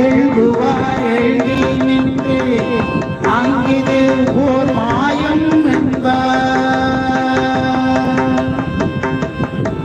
எழுதுவார் எழுதி நின்று அங்கிது ஓர் மாயம் என்பார்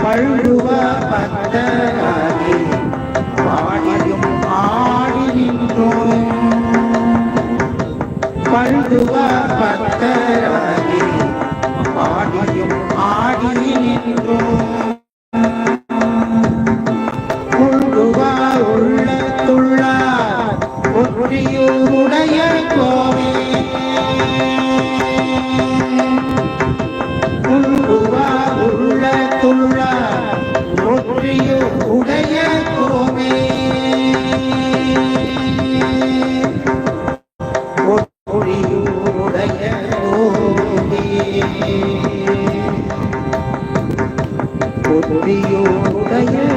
பழுவா பத்தராகி பாடியும் ஆடி நின்றோம் பழுவா பத்தராகி பாடியும் ஆடி நின்றோம். உடைய கோவே கொள்ளுவா உள்ளத்துள்ளார் ஒற்றியூருடைய கோவே ஒற்றியூருடைய கோவே ஒற்றியூருடைய